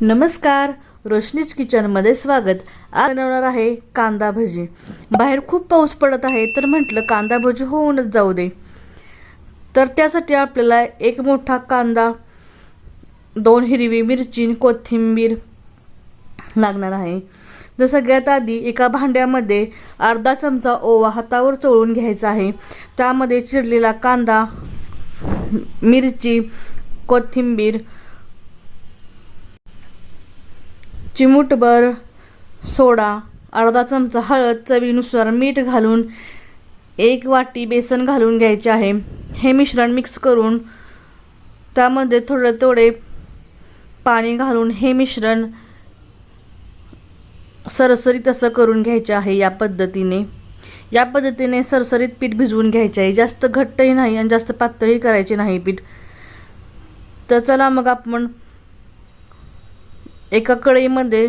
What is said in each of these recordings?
नमस्कार. रोशनीच किचनमध्ये स्वागत. आज बनवणार आहे कांदा भजी. बाहेर खूप पाऊस पडत आहे तर म्हटलं कांदा भजी होऊनच जाऊ दे. तर त्यासाठी आपल्याला एक मोठा कांदा दोन हिरवी मिरची कोथिंबीर लागणार आहे. तर सगळ्यात आधी एका भांड्यामध्ये अर्धा चमचा ओवा हातावर चोळून घ्यायचा आहे. त्यामध्ये चिरलेला कांदा मिरची कोथिंबीर चिमूटभर सोडा अर्धा चमचा हळद चवीनुसार मीठ घालून एक वाटी बेसन घालून घ्यायचे आहे. हे मिश्रण मिक्स करून त्यामध्ये थोडे थोडे पाणी घालून हे मिश्रण सरसरीत असं करून घ्यायचे आहे या पद्धतीने. या पद्धतीने सरसरीत पीठ भिजवून घ्यायचे आहे. जास्त घट्टही नाही आणि जास्त पातळी करायची नाही पीठ. तर चला मग आपण एका कढईमध्ये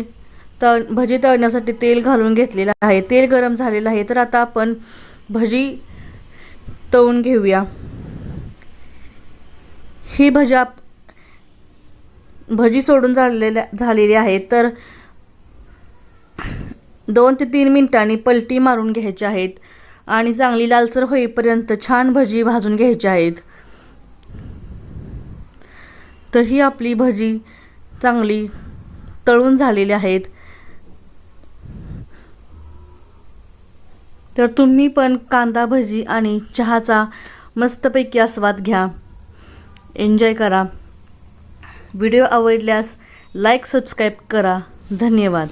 तळ भजी तळण्यासाठी तेल घालून घेतलेलं आहे. तेल गरम झालेलं आहे. तर आता आपण भजी तळून घेऊया. ही भजी आप भजी सोडून झालेल्या झालेली आहे. तर दोन ते तीन मिनिटांनी पलटी मारून घ्यायची आहेत आणि चांगली लालसर होईपर्यंत छान भजी भाजून घ्यायची आहेत. तर ही आपली भजी चांगली तळून झालेले आहेत. तर तुम्ही पण कांदा भजी आणि चहाचा मस्तपैकी आस्वाद घ्या. एन्जॉय करा. व्हिडिओ आवडल्यास लाईक सबस्क्राईब करा. धन्यवाद.